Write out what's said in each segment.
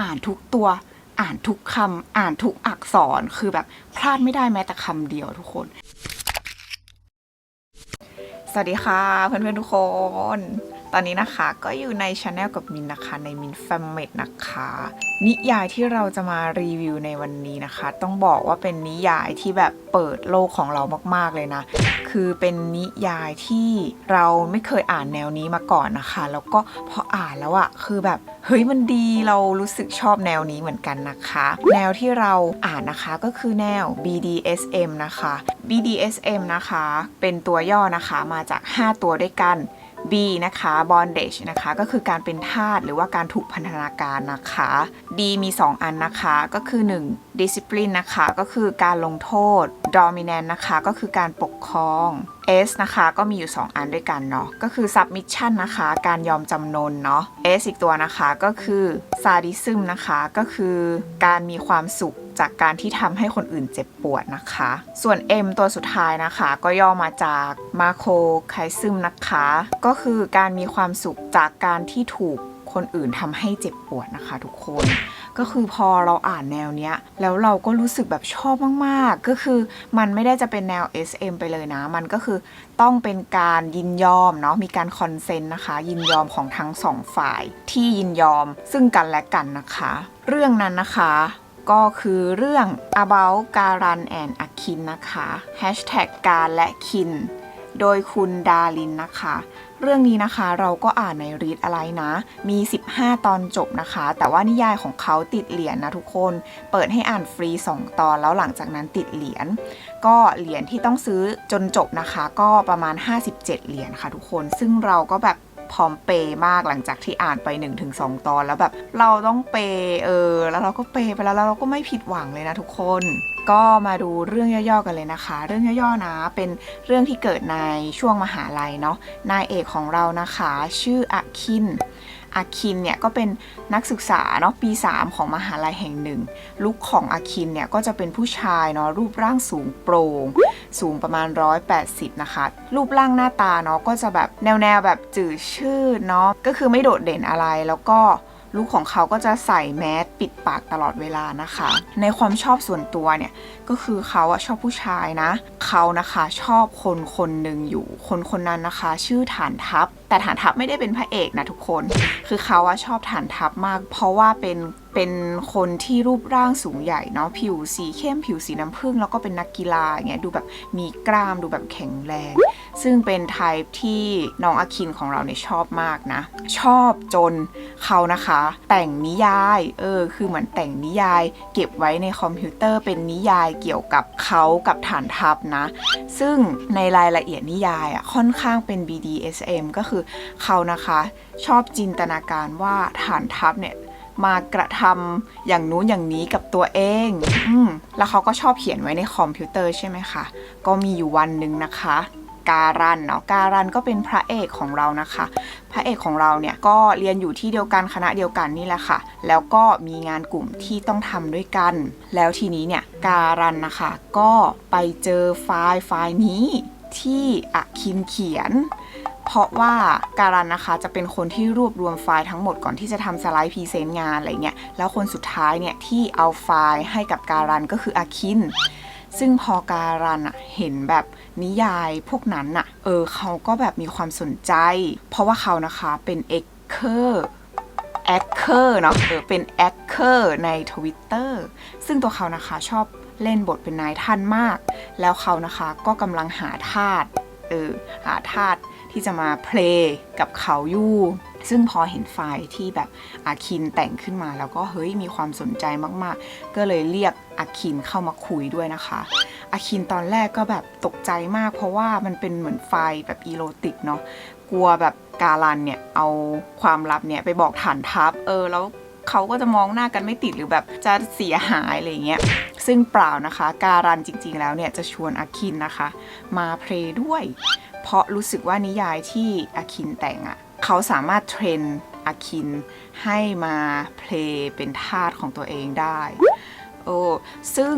อ่านทุกตัว อ่านทุกคำอ่านทุกอักษรคือแบบพลาดไม่ได้แม้แต่คำเดียวทุกคน สวัสดีค่ะเพื่อนๆทุกคน ตอนนี้นะคะก็อยู่ในช anel กับมินนะคะ ในมินแฟมเมดนะคะ นิยายที่เราจะมารีวิวในวันนี้นะคะ ต้องบอกว่าเป็นนิยายที่แบบเปิดโลกของเรามาก ๆ เลยนะ คือเป็นนิยายที่เราไม่เคยอ่านแนวนี้มาก่อนนะคะ แล้วก็พออ่านแล้วอะคือแบบเฮ้ยมันดีเรารู้สึกชอบแนวนี้เหมือนกันนะคะ แนวที่เราอ่านนะคะก็คือแนว BDSM นะคะ BDSM นะคะ เป็นตัวย่อนะคะมาจาก 5 ตัวด้วยกัน B นะคะ bondage นะคะก็คือการเป็นทาสหรือว่าการถูกพันธนาการนะคะ D มี 2 อันนะคะก็คือ 1 discipline นะคะก็คือการลงโทษ dominant นะคะก็คือการปกครอง S นะคะก็มีอยู่ 2 อันด้วยกันเนาะก็คือ submission นะคะการยอมจำนนเนาะ S อีกตัวนะคะก็คือ sadism นะคะก็คือการมีความสุขจากการที่ทำให้คนอื่นเจ็บปวดนะคะ ส่วน M ตัวสุดท้ายนะคะ ก็ย่อมาจาก Marco k a i s m นะคะ ก็คือการมีความสุขจากการที่ถูก คนอื่นทำให้เจ็บปวดนะคะ ทุกคน ก็คือพอเราอ่านแนวเนี้ย แล้วเราก็รู้สึกแบบชอบมากๆ ก็คือมันไม่ได้จะเป็นแนว SM ไปเลยนะ มันก็คือต้องเป็นการยินยอมเนาะมีการคอนเซนต์นะคะ ยินยอมของทั้งสองฝ่ายที่ยินยอมซึ่งกันและกันนะคะ เรื่องนั้นนะคะก็คือเรื่อง about การัน and อคินนะคะ hashtag การและคิน โดยคุณดารินนะคะ เรื่องนี้นะคะเราก็อ่านในรีดอะไรนะ มี 15 ตอนจบนะคะ แต่ว่านิยายของเขาติดเหรียญนะทุกคน เปิดให้อ่านฟรี 2 ตอนแล้วหลังจากนั้นติดเหรียญ ก็เหรียญที่ต้องซื้อจนจบนะคะ ก็ประมาณ 57 เหรียญค่ะทุกคน ซึ่งเราก็แบบพร้อมเปย์มากหลังจากที่อ่านไป 1-2 ตอนแล้วแบบ เราต้องเปย์เออ แล้วเราก็เปย์ไปแล้วแล้วเราก็ไม่ผิดหวังเลยนะทุกคน ก็มาดูเรื่องย่อๆกันเลยนะคะ เรื่องย่อๆนะเป็นเรื่องที่เกิดในช่วงมหาลัยเนาะนายเอกของเรานะคะ ชื่ออาคินอาคินเนี่ยก็เป็นนักศึกษาเนาะปี 3 ของมหาลัยแห่งหนึ่งลุคของอาคินเนี่ยก็จะเป็นผู้ชายเนาะรูปร่างสูงโปร่งสูงประมาณ 180 นะคะ รูปร่างหน้าตาเนาะก็จะแบบแนวๆแบบจืดชื่อเนาะก็คือไม่โดดเด่นอะไรแล้วก็ ลุคของเขาก็จะใส่แมสปิดปากตลอดเวลานะคะ ในความชอบส่วนตัวเนี่ย ก็คือเขาอะชอบผู้ชายนะ เขานะคะชอบคนคนหนึ่งอยู่ คนคนนั้นนะคะ ชื่อฐานทัพแต่ฐานทัพไม่ได้เป็นพระเอกนะทุกคน คือเขาอะชอบฐานทัพมาก เพราะว่าเป็นเป็นคนที่รูปร่างสูงใหญ่เนาะผิวสีเข้มผิวสีน้ำผึ้งแล้วก็เป็นนักกีฬาอย่างเงี้ยดูแบบมีกล้ามดูแบบแข็งแรง ซึ่งเป็นไทป์ที่น้องอาคินของเราเนี่ยชอบมากนะ ชอบจนเขานะคะ แต่งนิยายเออคือเหมือนแต่งนิยาย เก็บไว้ในคอมพิวเตอร์เป็นนิยายเกี่ยวกับเขากับฐานทัพนะ ซึ่งในรายละเอียดนิยายอะค่อนข้างเป็น BDSM ก็คือเขานะคะชอบจินตนาการว่าฐานทัพเนี่ยมากระทำอย่างนู้นอย่างนี้กับตัวเอง อืแล้วเขาก็ชอบเขียนไว้ในคอมพิวเตอร์ใช่ไหมคะ ก็มีอยู่วันหนึ่งนะคะ การันเนาะ การันก็เป็นพระเอกของเรานะคะ พระเอกของเราเนี่ยก็เรียนอยู่ที่เดียวกันคณะเดียวกันนี่แหละค่ะ แล้วก็มีงานกลุ่มที่ต้องทำด้วยกัน แล้วทีนี้เนี่ยการันนะคะ ก็ไปเจอไฟล์ไฟล์นี้ที่อคินเขียน เพราะว่าการันนะคะจะเป็นคนที่รวบรวมไฟล์ทั้งหมดก่อนที่จะทำสไลด์พรีเซนต์งานอะไรเงี้ยแล้วคนสุดท้ายเนี่ยที่เอาไฟล์ให้กับการันก็คืออาคินซึ่งพอการันอะเห็นแบบนิยายพวกนั้นอะเออเขาก็แบบมีความสนใจ เพราะว่าเขานะคะเป็นเอ็กเคอร์แอคเคอร์เนาะเออเป็นแอคเคอร์ใน Twitter ซึ่งตัวเขานะคะชอบเล่นบทเป็นนายท่านมาก แล้วเขานะคะก็กำลังหาทาสเออหาทาส ที่จะมาเพลงกับเขาอยู่ซึ่งพอเห็นไฟล์ที่แบบอาคินแต่งขึ้นมาแล้วก็เฮ้ยมีความสนใจมากๆ ก็เลยเรียกอาคินเข้ามาคุยด้วยนะคะอาคินตอนแรกก็แบบตกใจมาก เพราะว่ามันเป็นเหมือนไฟล์แบบอีโรติกเนาะกลัวแบบการันเนี่ยเอาความลับเนี่ยไปบอกฐานทัพเออแล้วเขาก็จะมองหน้ากันไม่ติดหรือแบบจะเสียหายอะไรเงี้ย ซึ่งเปล่านะคะ การันจริงๆแล้วเนี่ยจะชวนอาคินนะคะ มาเพลย์ด้วย เพราะรู้สึกว่านิยายที่อาคินแต่งอะ่ะเขาสามารถเทรนอาคินให้มาเพลย์เป็นทาสของตัวเองได้โอ้ซึ่ง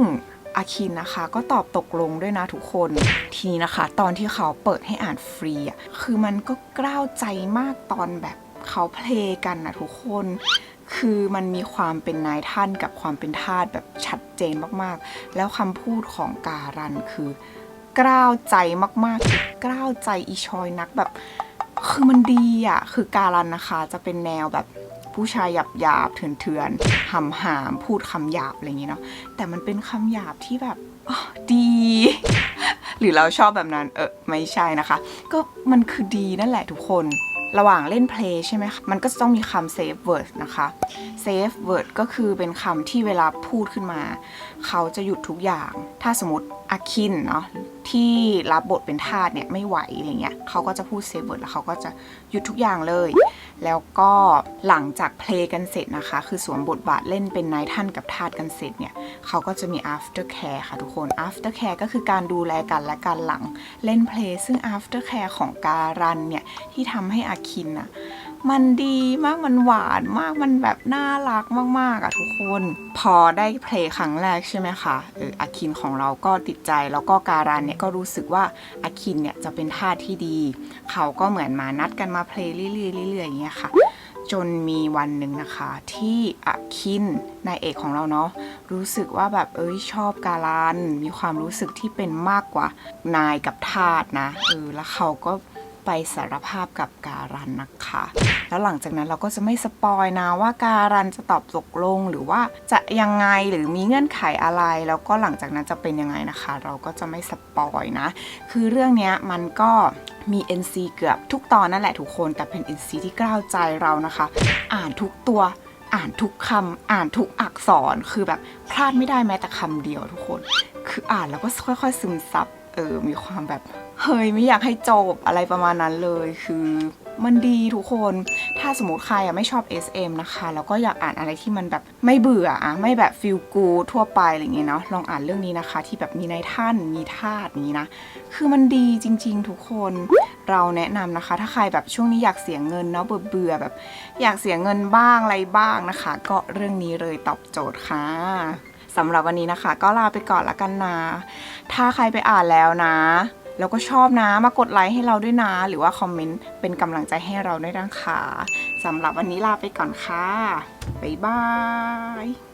อาคินนะคะก็ตอบตกลงด้วยนะทุกคน ทีนี้นะคะ ตอนที่เขาเปิดให้อ่านฟรีอะคือมันก็กล้าวใจมากตอนแบบเขาเพลงกันนะทุกคน คือมันมีความเป็นนายท่านกับความเป็นทาสแบบชัดเจนมากๆ แล้วคำพูดของการันคือ กล้าวใจมากๆ กล้าวใจอีชอยนักแบบ คือมันดีอะ คือการันนะคะจะเป็นแนวแบบผู้ชายหยาบหยาบเถื่อนเถื่อนหำหามพูดคำหยาบอะไรอย่างเงี้ยเนาะแต่มันเป็นคำหยาบที่แบบอ้อดี หรือเราชอบแบบนั้น เออไม่ใช่นะคะ ก็มันคือดีนั่นแหละทุกคนระหว่างเล่นเพลงใช่ไหมคะ มันก็จะต้องมีคำ save word นะคะ save word ก็คือเป็นคำที่เวลาพูดขึ้นมา เขาจะหยุดทุกอย่าง ถ้าสมมติอาคินเนาะที่รับบทเป็นทาสเนี่ยไม่ไหวอะไรเงี้ยเขาก็จะพูด save word แล้วเขาก็จะหยุดทุกอย่างเลย แล้วก็หลังจากเพลงกันเสร็จนะคะ คือสวมบทบาทเล่นเป็นนายท่านกับทาสกันเสร็จเนี่ยเขาก็จะมี after care ค่ะทุกคน after care ก็คือการดูแลกันและการหลังเล่นเพลงซึ่ง after care ของการันเนี่ยที่ทำให้อาคินอะ มันดีมากมันหวานมากมันแบบน่ารักมากๆอะทุกคน พอได้เพลงครั้งแรกใช่ไหมคะเอออาคินของเราก็ติดใจแล้วก็การันเนี่ยก็รู้สึกว่าอาคินเนี่ยจะเป็นทาสที่ดี เขาก็เหมือนมานัดกันมาเพลงเรื่อยๆเรื่อยๆอย่างเงี้ยค่ะจนมีวันหนึ่งนะคะที่อาคินนายเอกของเราเนาะรู้สึกว่าแบบเอ้ยชอบการันมีความรู้สึกที่เป็นมากกว่านายกับทาสนะเออแล้วเขาก็ ไปสารภาพกับการันนะคะ แล้วหลังจากนั้นเราก็จะไม่สปอยนะว่าการันจะตอบตกลงหรือว่าจะยังไงหรือมีเงื่อนไขอะไร แล้วก็หลังจากนั้นจะเป็นยังไงนะคะ เราก็จะไม่สปอยนะ คือเรื่องนี้มันก็มี NC เกือบทุกตอนนั่นแหละทุกคนแต่เป็น NC ที่กล้าวใจเรานะคะ อ่านทุกตัวอ่านทุกคำอ่านทุกอักษรคือแบบพลาดไม่ได้แม้แต่คำเดียวทุกคน คืออ่านแล้วก็ค่อยๆ ซึมซับ ออมีความแบบเฮ้ยไม่อยากให้จบอะไรประมาณนั้นเลยคือมันดีทุกคนถ้าสมมติใครอะไม่ชอบ SM นะคะ แล้วก็อยากอ่านอะไรที่มันแบบไม่เบื่ออะไม่แบบฟิลกูทั่วไปอะไรเงี้ยเนาะลองอ่านเรื่องนี้นะคะ ที่แบบมีนายท่านมีทาสอย่างนี้นะ คือมันดีจริง ๆ ทุกคนเราแนะนำนะคะ ถ้าใครแบบช่วงนี้อยากเสียเงินเนาะเบื่อเบื่อแบบ อยากเสียเงินบ้างอะไรบ้างนะคะ ก็เรื่องนี้เลยตอบโจทย์ค่ะ สำหรับวันนี้นะคะ ก็ลาไปก่อนละกันนะ ถ้าใครไปอ่านแล้วนะ แล้วก็ชอบนะมากดไลค์ให้เราด้วยนะ หรือว่าคอมเมนต์เป็นกำลังใจให้เราด้วยนะคะสำหรับวันนี้ลาไปก่อนค่ะบ๊ายบาย